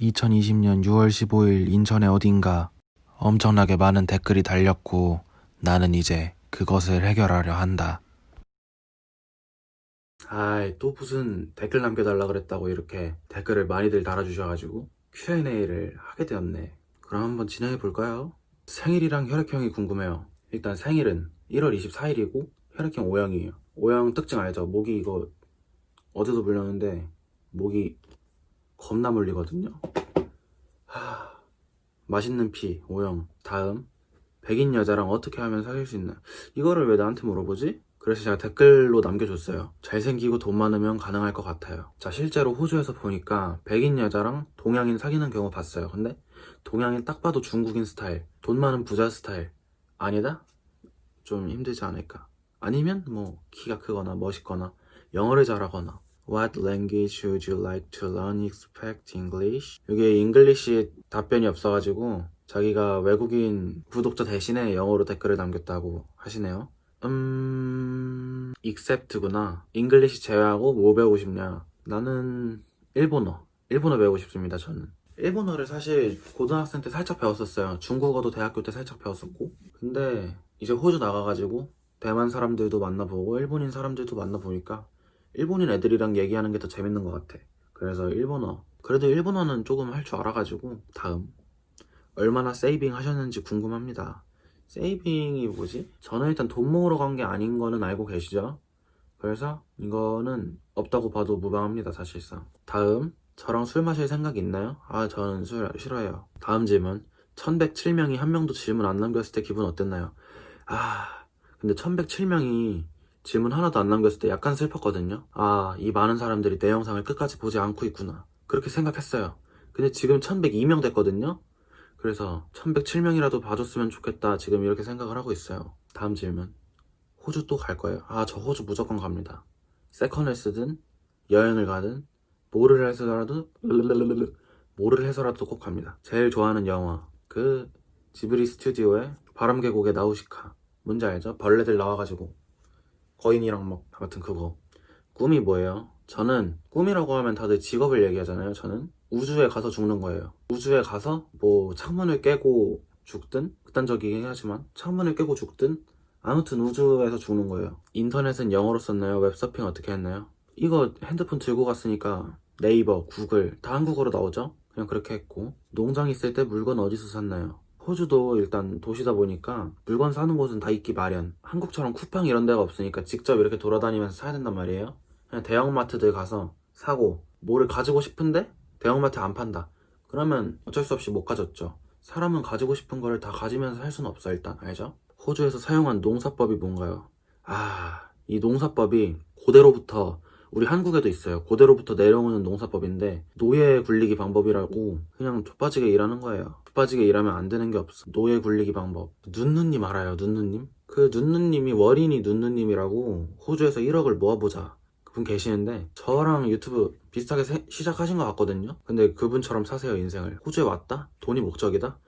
2020년 6월 15일 인천의 어딘가 엄청나게 많은 댓글이 달렸고 나는 이제 그것을 해결하려 한다. 아이 또 무슨 댓글 남겨달라 그랬다고 이렇게 댓글을 많이들 달아주셔가지고 Q&A를 하게 되었네. 그럼 한번 진행해 볼까요? 생일이랑 혈액형이 궁금해요. 일단 생일은 1월 24일이고 혈액형 O형이에요. O형 특징 알죠? 목이 이거 어제도 불렸는데 목이 겁나 물리거든요. 하... 맛있는 피 O형 다음 백인 여자랑 어떻게 하면 사귈 수 있나? 이거를 왜 나한테 물어보지? 그래서 제가 댓글로 남겨줬어요. 잘생기고 돈 많으면 가능할 것 같아요. 자, 실제로 호주에서 보니까 백인 여자랑 동양인 사귀는 경우 봤어요. 근데 동양인 딱 봐도 중국인 스타일, 돈 많은 부자 스타일. 아니다? 좀 힘들지 않을까? 아니면 뭐 키가 크거나 멋있거나 영어를 잘하거나 What language would you like to learn? Expect English? 이게 잉글리시 답변이 없어가지고 자기가 외국인 구독자 대신에 영어로 댓글을 남겼다고 하시네요. 음... except구나. 잉글리시 제외하고 뭐 배우고 싶냐? 나는 일본어. 일본어 배우고 싶습니다, 저는. 일본어를 사실 고등학생 때 살짝 배웠었어요. 중국어도 대학교 때 살짝 배웠었고. 근데 이제 호주 나가가지고 대만 사람들도 만나보고 일본인 사람들도 만나보니까 일본인 애들이랑 얘기하는 게 더 재밌는 것 같아. 그래서 일본어. 그래도 일본어는 조금 할 줄 알아가지고 다음. 얼마나 세이빙 하셨는지 궁금합니다. 세이빙이 뭐지? 저는 일단 돈 모으러 간 게 아닌 거는 알고 계시죠? 그래서 이거는 없다고 봐도 무방합니다, 사실상. 다음. 저랑 술 마실 생각 있나요? 아, 저는 술 싫어해요. 다음 질문. 1107명이 한 명도 질문 안 남겼을 때 기분 어땠나요? 아, 근데 1107명이 질문 하나도 안 남겼을 때 약간 슬펐거든요. 아, 이 많은 사람들이 내 영상을 끝까지 보지 않고 있구나. 그렇게 생각했어요. 근데 지금 1102명 됐거든요? 그래서 1107명이라도 봐줬으면 좋겠다. 지금 이렇게 생각을 하고 있어요. 다음 질문. 호주 또 갈 거예요. 아, 저 호주 무조건 갑니다. 세컨을 쓰든, 여행을 가든, 뭐를 해서라도, 뭐를 해서라도 꼭 갑니다. 제일 좋아하는 영화. 그, 지브리 스튜디오의 바람계곡의 나우시카. 뭔지 알죠? 벌레들 나와가지고. 거인이랑 막, 아무튼 그거. 꿈이 뭐예요? 저는 꿈이라고 하면 다들 직업을 얘기하잖아요. 저는 우주에 가서 죽는 거예요. 우주에 가서 뭐 창문을 깨고 죽든 극단적이긴 하지만 창문을 깨고 죽든 아무튼 우주에서 죽는 거예요. 인터넷은 영어로 썼나요? 웹서핑 어떻게 했나요? 이거 핸드폰 들고 갔으니까 네이버, 구글 다 한국어로 나오죠? 그냥 그렇게 했고 농장 있을 때 물건 어디서 샀나요? 호주도 일단 도시다 보니까 물건 사는 곳은 다 있기 마련. 한국처럼 쿠팡 이런 데가 없으니까 직접 이렇게 돌아다니면서 사야 된단 말이에요. 그냥 대형마트들 가서 사고 뭐를 가지고 싶은데 대형마트 안 판다. 그러면 어쩔 수 없이 못 가졌죠. 사람은 가지고 싶은 거를 다 가지면서 할 수는 없어 일단 알죠? 호주에서 사용한 농사법이 뭔가요? 아, 이 농사법이 고대로부터 우리 한국에도 있어요. 고대로부터 내려오는 농사법인데 노예 굴리기 방법이라고 그냥 좆빠지게 일하는 거예요. 좆빠지게 일하면 안 되는 게 없어. 노예 굴리기 방법. 눈누님 알아요? 눈누님? 그 눈누님이 월인이 눈누님이라고 호주에서 1억을 모아보자. 그분 계시는데 저랑 유튜브 비슷하게 세- 시작하신 것 같거든요. 근데 그분처럼 사세요 인생을. 호주에 왔다? 돈이 목적이다?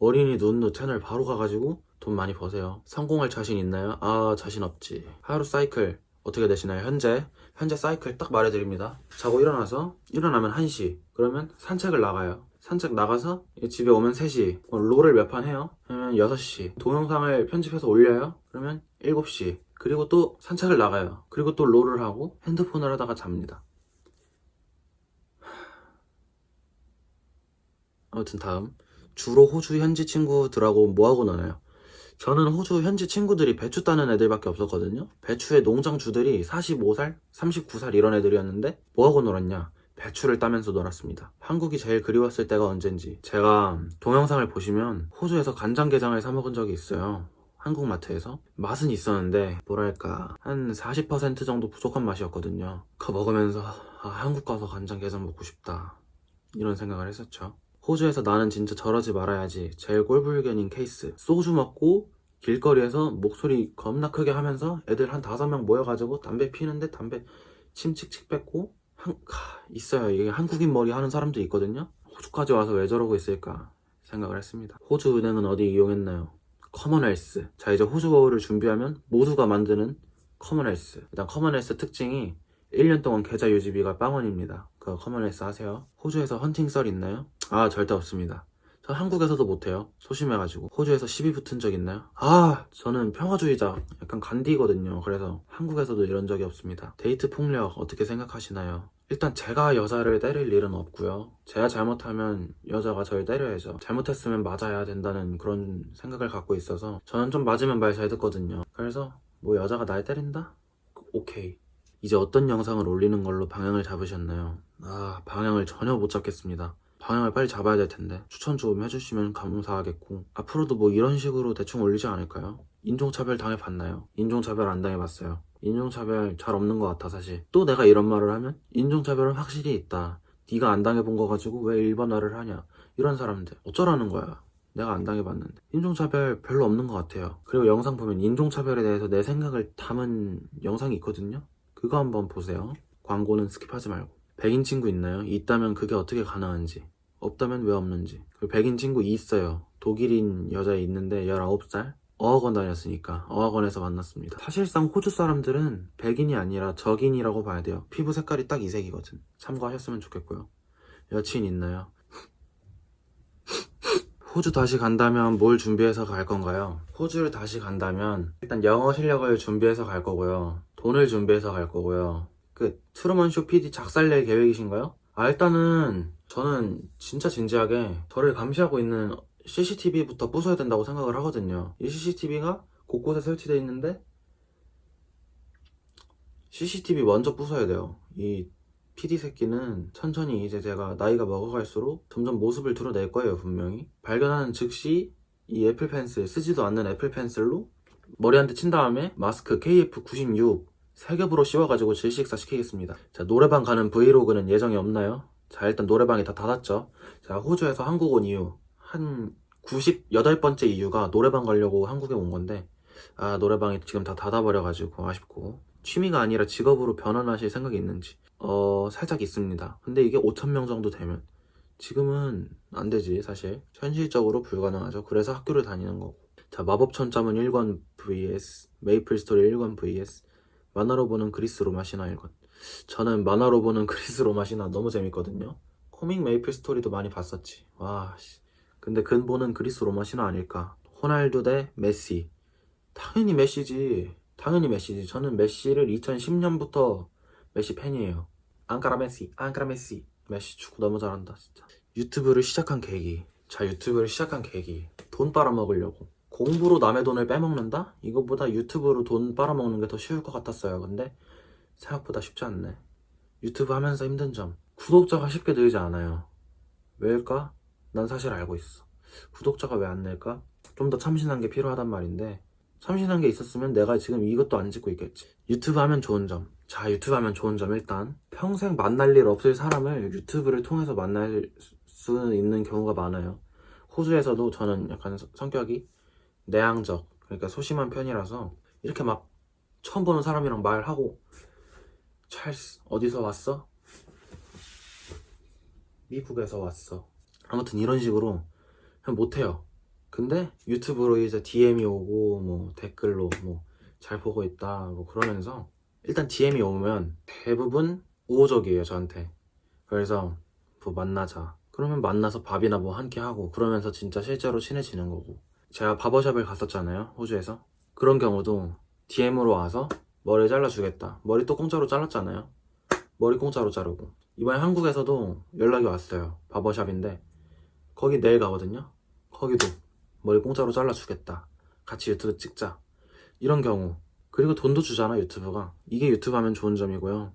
어린이 눈누 채널 바로 가가지고 돈 많이 버세요. 성공할 자신 있나요? 아 자신 없지. 하루 사이클 어떻게 되시나요? 현재 현재 사이클 딱 말해드립니다. 자고 일어나서 일어나면 1시 그러면 산책을 나가요. 산책 나가서 집에 오면 3시 어, 롤을 몇 판 해요. 그러면 6시 동영상을 편집해서 올려요. 그러면 7시 그리고 또 산책을 나가요. 그리고 또 롤을 하고 핸드폰을 하다가 잡니다. 아무튼 다음 주로 호주 현지 친구들하고 뭐하고 노나요? 저는 호주 현지 친구들이 배추 따는 애들밖에 없었거든요. 배추의 농장 주들이 45살, 39살 이런 애들이었는데 뭐하고 놀았냐? 배추를 따면서 놀았습니다. 한국이 제일 그리웠을 때가 언젠지 제가 동영상을 보시면 호주에서 간장게장을 사 먹은 적이 있어요. 한국 마트에서 맛은 있었는데 뭐랄까 한 40% 정도 부족한 맛이었거든요. 그거 먹으면서 아, 한국 가서 간장게장 먹고 싶다 이런 생각을 했었죠. 호주에서 나는 진짜 저러지 말아야지 제일 꼴불견인 케이스 소주 먹고 길거리에서 목소리 겁나 크게 하면서 애들 한 다섯 명 모여가지고 담배 피는데 담배 침칙칙 뱉고 한, 하, 있어요 이게 한국인 머리 하는 사람도 있거든요 호주까지 와서 왜 저러고 있을까 생각을 했습니다 호주 은행은 어디 이용했나요? 커먼헬스 자 이제 호주 어울을 준비하면 모두가 만드는 커먼헬스 일단 커먼헬스 특징이 1년 동안 계좌 유지비가 빵원입니다 그 커먼헬스 하세요 호주에서 헌팅 썰 있나요? 아 절대 없습니다. 저 한국에서도 못해요. 소심해가지고 호주에서 시비 붙은 적 있나요? 아 저는 평화주의자 약간 간디거든요. 그래서 한국에서도 이런 적이 없습니다. 데이트 폭력 어떻게 생각하시나요? 일단 제가 여자를 때릴 일은 없고요. 제가 잘못하면 여자가 저를 때려야죠. 잘못했으면 맞아야 된다는 그런 생각을 갖고 있어서 저는 좀 맞으면 말 잘 듣거든요. 그래서 뭐 여자가 날 때린다? 오케이. 이제 어떤 영상을 올리는 걸로 방향을 잡으셨나요? 아 방향을 전혀 못 잡겠습니다. 방향을 빨리 잡아야 될 텐데 추천 좀 해주시면 감사하겠고 앞으로도 뭐 이런 식으로 대충 올리지 않을까요? 인종차별 당해봤나요? 인종차별 안 당해봤어요. 인종차별 잘 없는 것 같아 사실. 또 내가 이런 말을 하면 인종차별은 확실히 있다. 네가 안 당해본 거 가지고 왜 일반화를 하냐? 이런 사람들 어쩌라는 거야? 내가 안 당해봤는데 인종차별 별로 없는 것 같아요. 그리고 영상 보면 인종차별에 대해서 내 생각을 담은 영상이 있거든요. 그거 한번 보세요. 광고는 스킵하지 말고. 백인 친구 있나요? 있다면 그게 어떻게 가능한지. 없다면 왜 없는지. 그리고 백인 친구 있어요. 독일인 여자 있는데 19살? 어학원 다녔으니까 어학원에서 만났습니다. 사실상 호주 사람들은 백인이 아니라 적인이라고 봐야 돼요. 피부 색깔이 딱 이색이거든. 참고하셨으면 좋겠고요. 여친 있나요? 호주 다시 간다면 뭘 준비해서 갈 건가요? 호주를 다시 간다면 일단 영어 실력을 준비해서 갈 거고요. 돈을 준비해서 갈 거고요. 그 트루먼 쇼 PD 작살낼 계획이신가요? 아 일단은 저는 진짜 진지하게 저를 감시하고 있는 CCTV부터 부숴야 된다고 생각을 하거든요. 이 CCTV가 곳곳에 설치되어 있는데 CCTV 먼저 부숴야 돼요. 이 PD 새끼는 천천히 이제 제가 나이가 먹어갈수록 점점 모습을 드러낼 거예요, 분명히. 발견하는 즉시 이 애플 펜슬, 쓰지도 않는 애플 펜슬로 머리 한 대 친 다음에 마스크 KF96 세 겹으로 씌워가지고 질식사 시키겠습니다. 자, 노래방 가는 브이로그는 예정이 없나요? 자, 일단 노래방이 다 닫았죠. 자, 호주에서 한국 온 이유. 한 98번째 이유가 노래방 가려고 한국에 온 건데, 아, 노래방이 지금 다 닫아버려가지고 아쉽고. 취미가 아니라 직업으로 변환하실 생각이 있는지. 어, 살짝 있습니다. 근데 이게 5천명 정도 되면. 지금은 안 되지, 사실. 현실적으로 불가능하죠. 그래서 학교를 다니는 거고. 자, 마법천점은 1권 vs, 메이플 스토리 1권 vs, 만화로 보는 그리스 로마 신화 1권. 저는 만화로 보는 그리스 로마 신화 너무 재밌거든요. 코믹 메이플 스토리도 많이 봤었지. 와, 씨. 근데 근본은 그리스 로마 신화 아닐까. 호날두 대 메시. 당연히 메시지. 당연히 메시지. 저는 메시를 2010년부터 메시 팬이에요. 앙카라 메시, 앙카라 메시. 메시 축구 너무 잘한다, 진짜. 유튜브를 시작한 계기. 자, 유튜브를 시작한 계기. 돈 빨아먹으려고. 공부로 남의 돈을 빼먹는다? 이거보다 유튜브로 돈 빨아먹는 게 더 쉬울 것 같았어요. 근데 생각보다 쉽지 않네. 유튜브 하면서 힘든 점. 구독자가 쉽게 늘지 않아요. 왜일까? 난 사실 알고 있어. 구독자가 왜안 늘까? 좀 더 참신한 게 필요하단 말인데, 참신한 게 있었으면 내가 지금 이것도 안 짓고 있겠지. 유튜브 하면 좋은 점. 자, 유튜브 하면 좋은 점 일단. 평생 만날 일 없을 사람을 유튜브를 통해서 만날 수 있는 경우가 많아요. 호주에서도 저는 약간 서- 성격이 내향적, 그러니까 소심한 편이라서 이렇게 막 처음 보는 사람이랑 말하고 찰스 어디서 왔어? 미국에서 왔어. 아무튼 이런 식으로 그냥 못해요. 근데 유튜브로 이제 DM이 오고 뭐 댓글로 뭐 잘 보고 있다 뭐 그러면서 일단 DM이 오면 대부분 우호적이에요 저한테. 그래서 뭐 만나자. 그러면 만나서 밥이나 뭐한끼 하고 그러면서 진짜 실제로 친해지는 거고. 제가 바버샵을 갔었잖아요 호주에서. 그런 경우도 DM으로 와서 머리 잘라주겠다. 머리 또 공짜로 잘랐잖아요. 머리 공짜로 자르고. 이번에 한국에서도 연락이 왔어요. 바버샵인데 거기 내일 가거든요. 거기도 머리 공짜로 잘라주겠다. 같이 유튜브 찍자. 이런 경우. 그리고 돈도 주잖아 유튜브가. 이게 유튜브 하면 좋은 점이고요.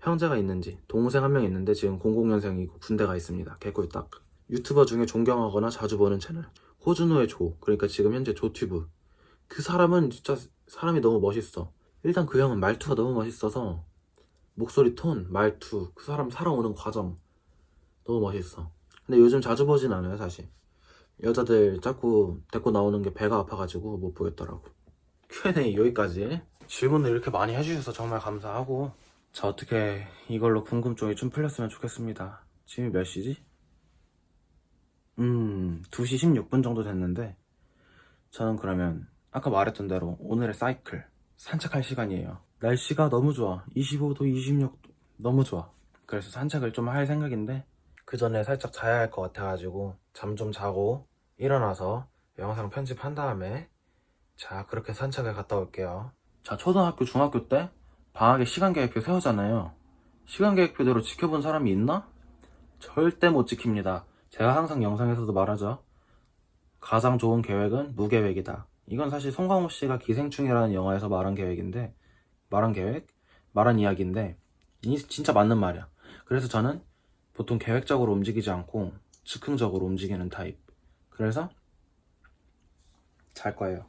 형제가 있는지 동생 한 명 있는데 지금 00년생이고 군대가 있습니다. 개꿀딱. 유튜버 중에 존경하거나 자주 보는 채널. 호준호의 조. 그러니까 지금 현재 조튜브. 그 사람은 진짜 사람이 너무 멋있어. 일단 그 형은 말투가 너무 멋있어서 목소리 톤, 말투, 그 사람 살아오는 과정 너무 멋있어. 근데 요즘 자주 보진 않아요, 사실. 여자들 자꾸 데리고 나오는 게 배가 아파가지고 못 보겠더라고. Q&A 여기까지. 질문을 이렇게 많이 해주셔서 정말 감사하고. 자, 어떻게 이걸로 궁금증이 좀 풀렸으면 좋겠습니다. 지금 몇 시지? 음, 2시 16분 정도 됐는데, 저는 그러면 아까 말했던 대로 오늘의 사이클 산책할 시간이에요. 날씨가 너무 좋아. 25도, 26도 너무 좋아. 그래서 산책을 좀 할 생각인데 그 전에 살짝 자야 할 것 같아가지고 잠 좀 자고 일어나서 영상 편집한 다음에 자 그렇게 산책을 갔다 올게요. 자 초등학교 중학교 때 방학에 시간 계획표 세우잖아요. 시간 계획표대로 지켜본 사람이 있나? 절대 못 지킵니다. 제가 항상 영상에서도 말하죠. 가장 좋은 계획은 무계획이다. 이건 사실 송강호 씨가 기생충이라는 영화에서 말한 계획인데, 말한 계획? 말한 이야기인데, 이 진짜 맞는 말이야. 그래서 저는 보통 계획적으로 움직이지 않고 즉흥적으로 움직이는 타입. 그래서 잘 거예요.